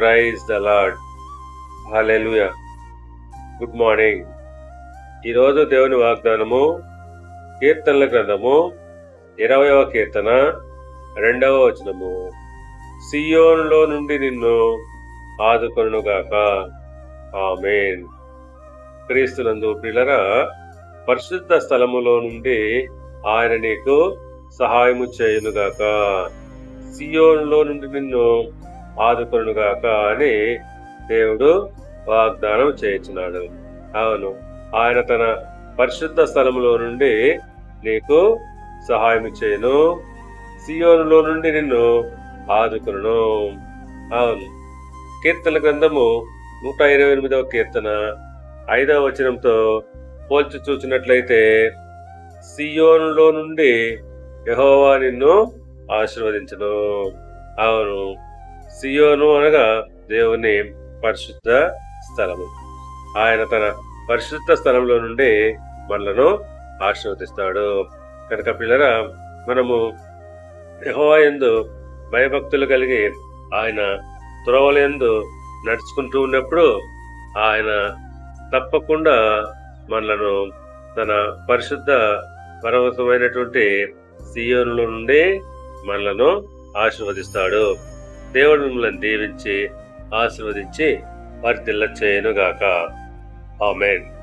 Praise the lord hallelujah good morning ఈరోజు దేవుని వాగ్దానము కీర్తనల గ్రంథము ఇరవయవ కీర్తన రెండవ వచనము. సియోన్లో నుండి నిన్ను ఆదుకొనుగాక. ఆమెన్. క్రీస్తునందు పిల్లరా పరిశుద్ధ స్థలములో నుండి ఆయన నీకు సహాయము చేయునుగాక. సియోన్లో నుండి నిన్ను ఆదుకొనుగాక అని దేవుడు వాగ్దానం చేయించినాడు. అవును ఆయన తన పరిశుద్ధ స్థలములో నుండి నీకు సహాయం చేయను. సియోనులో నుండి నిన్ను ఆదుకును అవును కీర్తన గ్రంథము నూట ఇరవై ఎనిమిదవ కీర్తన ఐదవ వచనంతో పోల్చి చూసినట్లయితే సియోనులో నుండి యహోవా నిన్ను ఆశీర్వదించను. అవును సియోను అనగా దేవుని పరిశుద్ధ స్థలము. ఆయన తన పరిశుద్ధ స్థలంలో నుండి మనలను ఆశీర్వదిస్తాడు. కనుక పిల్లరా మనము యెహోవా భయభక్తులు కలిగి ఆయన త్రోవలందు నడుచుకుంటూ ఉన్నప్పుడు ఆయన తప్పకుండా మనలను తన పరిశుద్ధ పర్వతమైనటువంటి సియోనులో నుండి మనలను ఆశీర్వదిస్తాడు. దేవుడు మిమ్మల్ని దీవించి ఆశీర్వదించి వర్ధిల్ల చేయనుగాక. ఆమెన్.